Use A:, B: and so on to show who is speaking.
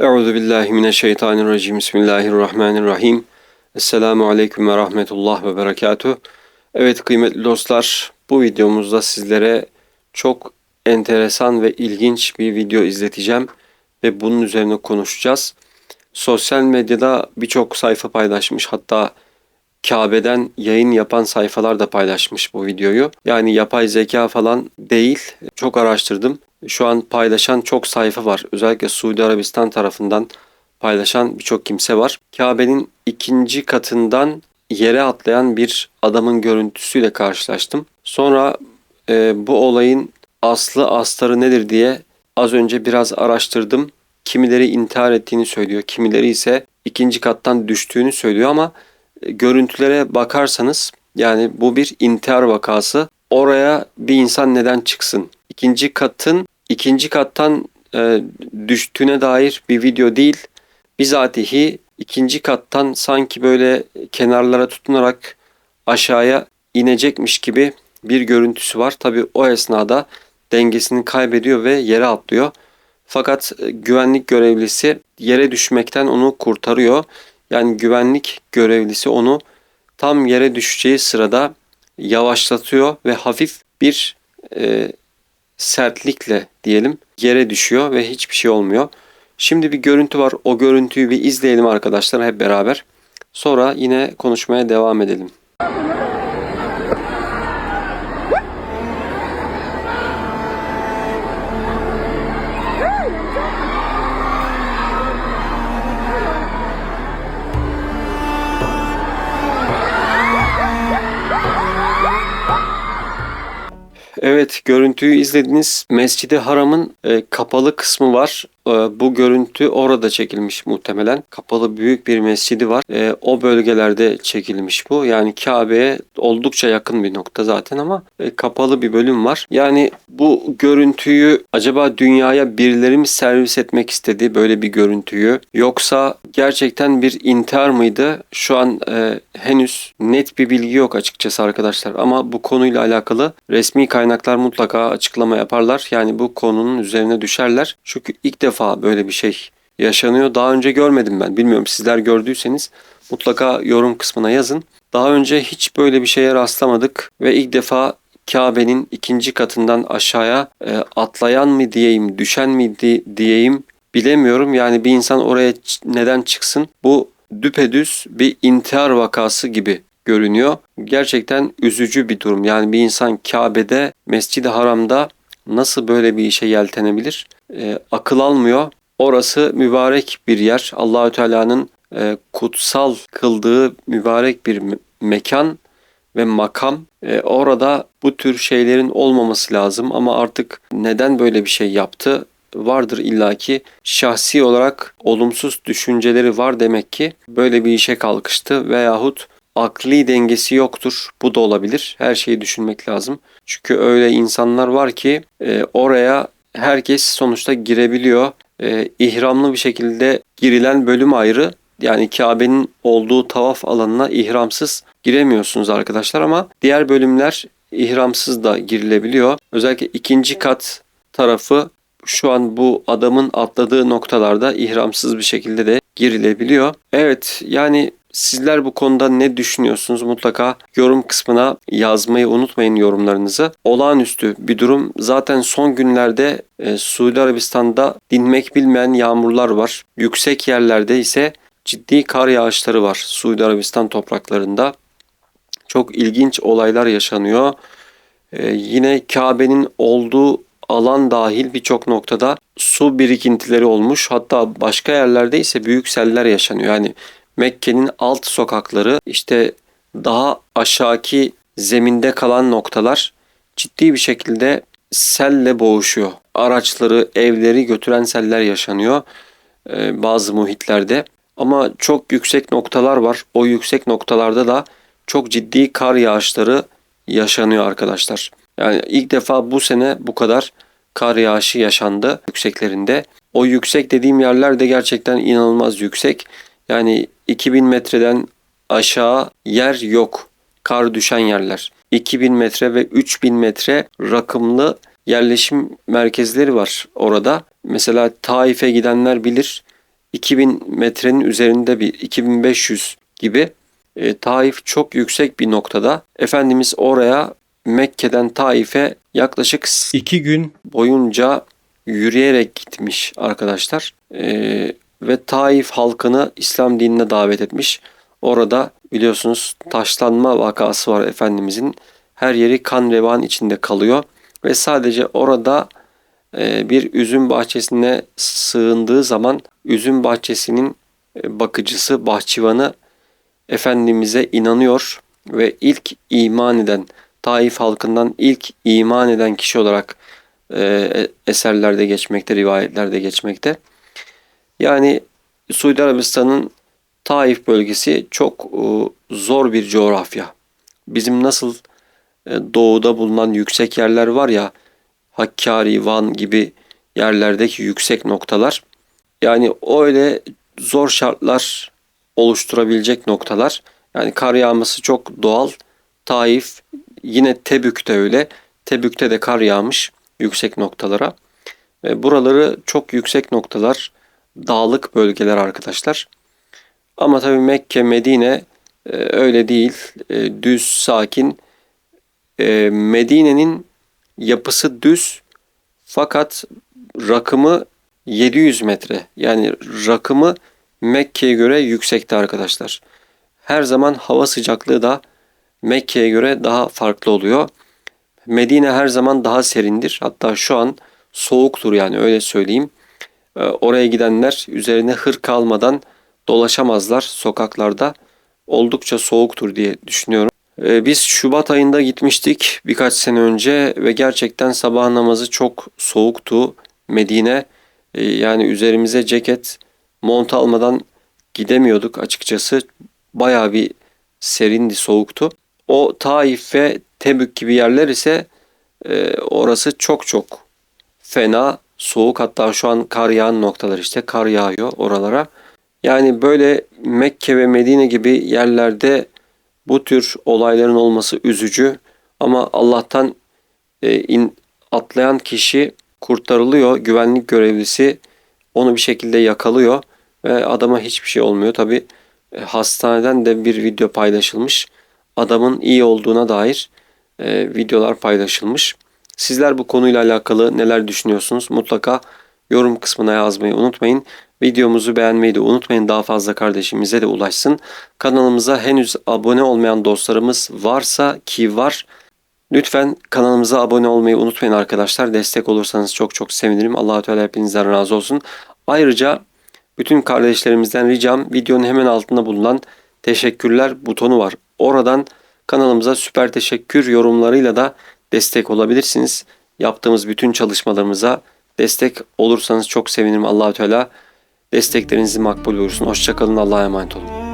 A: Euzu billahi mineşşeytanirracim. Bismillahirrahmanirrahim. Esselamu aleyküm ve rahmetullah ve berekatuh. Evet kıymetli dostlar, bu videomuzda sizlere çok enteresan ve ilginç bir video izleteceğim ve bunun üzerine konuşacağız. Sosyal medyada birçok sayfa paylaşmış hatta Kabe'den yayın yapan sayfalar da paylaşmış bu videoyu. Yani yapay zeka falan değil. Çok araştırdım. Şu an paylaşan çok sayfa var. Özellikle Suudi Arabistan tarafından paylaşan birçok kimse var. Kabe'nin ikinci katından yere atlayan bir adamın görüntüsüyle karşılaştım. Sonra e, bu olayın aslı astarı nedir diye az önce biraz araştırdım. Kimileri intihar ettiğini söylüyor, kimileri ise ikinci kattan düştüğünü söylüyor ama e, görüntülere bakarsanız yani bu bir intihar vakası. Oraya bir insan neden çıksın? İkinci katın ikinci kattan e, düştüğüne dair bir video değil. Bizatihi ikinci kattan sanki böyle kenarlara tutunarak aşağıya inecekmiş gibi bir görüntüsü var. Tabi o esnada dengesini kaybediyor ve yere atlıyor. Fakat e, güvenlik görevlisi yere düşmekten onu kurtarıyor. Yani güvenlik görevlisi onu tam yere düşeceği sırada yavaşlatıyor ve hafif bir e, sertlikle diyelim yere düşüyor ve hiçbir şey olmuyor. Şimdi bir görüntü var. O görüntüyü bir izleyelim arkadaşlar hep beraber. Sonra yine konuşmaya devam edelim. Evet görüntüyü izlediniz. Mescidi Haram'ın e, kapalı kısmı var. E, bu görüntü orada çekilmiş muhtemelen. Kapalı büyük bir mescidi var. E, o bölgelerde çekilmiş bu. Yani Kabe'ye oldukça yakın bir nokta zaten ama e, kapalı bir bölüm var. Yani bu görüntüyü acaba dünyaya birileri mi servis etmek istedi böyle bir görüntüyü? Yoksa gerçekten bir intihar mıydı? Şu an e, henüz net bir bilgi yok açıkçası arkadaşlar. Ama bu konuyla alakalı resmi kaynaklar mutlaka açıklama yaparlar. Yani bu konunun üzerine düşerler. Çünkü ilk defa böyle bir şey yaşanıyor. Daha önce görmedim ben. Bilmiyorum sizler gördüyseniz mutlaka yorum kısmına yazın. Daha önce hiç böyle bir şeye rastlamadık ve ilk defa Kabe'nin ikinci katından aşağıya e, atlayan mı diyeyim, düşen mi di- diyeyim bilemiyorum. Yani bir insan oraya neden çıksın? Bu düpedüz bir intihar vakası gibi görünüyor. Gerçekten üzücü bir durum. Yani bir insan Kabe'de, Mescid-i Haram'da nasıl böyle bir işe yeltenebilir? E, akıl almıyor. Orası mübarek bir yer. Allahü Teala'nın e, kutsal kıldığı mübarek bir me- mekan ve makam. E, orada bu tür şeylerin olmaması lazım ama artık neden böyle bir şey yaptı? Vardır illaki şahsi olarak olumsuz düşünceleri var demek ki böyle bir işe kalkıştı veyahut akli dengesi yoktur. Bu da olabilir. Her şeyi düşünmek lazım. Çünkü öyle insanlar var ki e, oraya herkes sonuçta girebiliyor. E, ihramlı bir şekilde girilen bölüm ayrı. Yani Kabe'nin olduğu tavaf alanına ihramsız giremiyorsunuz arkadaşlar ama diğer bölümler ihramsız da girilebiliyor. Özellikle ikinci kat tarafı şu an bu adamın atladığı noktalarda ihramsız bir şekilde de girilebiliyor. Evet yani Sizler bu konuda ne düşünüyorsunuz? Mutlaka yorum kısmına yazmayı unutmayın yorumlarınızı. Olağanüstü bir durum. Zaten son günlerde e, Suudi Arabistan'da dinmek bilmeyen yağmurlar var. Yüksek yerlerde ise ciddi kar yağışları var Suudi Arabistan topraklarında. Çok ilginç olaylar yaşanıyor. E, yine Kabe'nin olduğu alan dahil birçok noktada su birikintileri olmuş. Hatta başka yerlerde ise büyük seller yaşanıyor. Yani Mekke'nin alt sokakları işte daha aşağıki zeminde kalan noktalar ciddi bir şekilde selle boğuşuyor. Araçları, evleri götüren seller yaşanıyor e, bazı muhitlerde. Ama çok yüksek noktalar var. O yüksek noktalarda da çok ciddi kar yağışları yaşanıyor arkadaşlar. Yani ilk defa bu sene bu kadar kar yağışı yaşandı yükseklerinde. O yüksek dediğim yerler de gerçekten inanılmaz yüksek. Yani 2000 metreden aşağı yer yok. Kar düşen yerler. 2000 metre ve 3000 metre rakımlı yerleşim merkezleri var orada. Mesela Taif'e gidenler bilir. 2000 metrenin üzerinde bir 2500 gibi. E, Taif çok yüksek bir noktada. Efendimiz oraya Mekke'den Taif'e yaklaşık 2 gün boyunca yürüyerek gitmiş arkadaşlar. E, ve Taif halkını İslam dinine davet etmiş. Orada biliyorsunuz taşlanma vakası var Efendimizin. Her yeri kan revan içinde kalıyor. Ve sadece orada e, bir üzüm bahçesine sığındığı zaman üzüm bahçesinin e, bakıcısı, bahçıvanı Efendimiz'e inanıyor ve ilk iman eden, Taif halkından ilk iman eden kişi olarak e, eserlerde geçmekte, rivayetlerde geçmekte. Yani Suudi Arabistan'ın Taif bölgesi çok e, zor bir coğrafya. Bizim nasıl e, doğuda bulunan yüksek yerler var ya, Hakkari, Van gibi yerlerdeki yüksek noktalar. Yani öyle zor şartlar oluşturabilecek noktalar. Yani kar yağması çok doğal. Taif yine Tebük'te öyle. Tebük'te de kar yağmış yüksek noktalara. Ve buraları çok yüksek noktalar, dağlık bölgeler arkadaşlar. Ama tabii Mekke, Medine e, öyle değil. E, düz, sakin. E, Medine'nin yapısı düz fakat rakımı 700 metre. Yani rakımı Mekke'ye göre yüksekte arkadaşlar. Her zaman hava sıcaklığı da Mekke'ye göre daha farklı oluyor. Medine her zaman daha serindir. Hatta şu an soğuktur yani öyle söyleyeyim. Ee, oraya gidenler üzerine hırk almadan dolaşamazlar sokaklarda. Oldukça soğuktur diye düşünüyorum. Ee, biz Şubat ayında gitmiştik birkaç sene önce ve gerçekten sabah namazı çok soğuktu Medine. Ee, yani üzerimize ceket, mont almadan gidemiyorduk açıkçası. Bayağı bir serindi, soğuktu. O Taif ve Tebük gibi yerler ise e, orası çok çok fena, soğuk. Hatta şu an kar yağan noktalar işte kar yağıyor oralara. Yani böyle Mekke ve Medine gibi yerlerde bu tür olayların olması üzücü ama Allah'tan e, in, atlayan kişi kurtarılıyor. Güvenlik görevlisi onu bir şekilde yakalıyor ve adama hiçbir şey olmuyor. Tabi e, hastaneden de bir video paylaşılmış. Adamın iyi olduğuna dair e, videolar paylaşılmış. Sizler bu konuyla alakalı neler düşünüyorsunuz? Mutlaka yorum kısmına yazmayı unutmayın. Videomuzu beğenmeyi de unutmayın. Daha fazla kardeşimize de ulaşsın. Kanalımıza henüz abone olmayan dostlarımız varsa ki var. Lütfen kanalımıza abone olmayı unutmayın arkadaşlar. Destek olursanız çok çok sevinirim. allah Teala hepinizden razı olsun. Ayrıca bütün kardeşlerimizden ricam videonun hemen altında bulunan teşekkürler butonu var. Oradan kanalımıza süper teşekkür yorumlarıyla da destek olabilirsiniz. Yaptığımız bütün çalışmalarımıza destek olursanız çok sevinirim. Allahü Teala desteklerinizi makbul buyursun. Hoşçakalın. Allah'a emanet olun.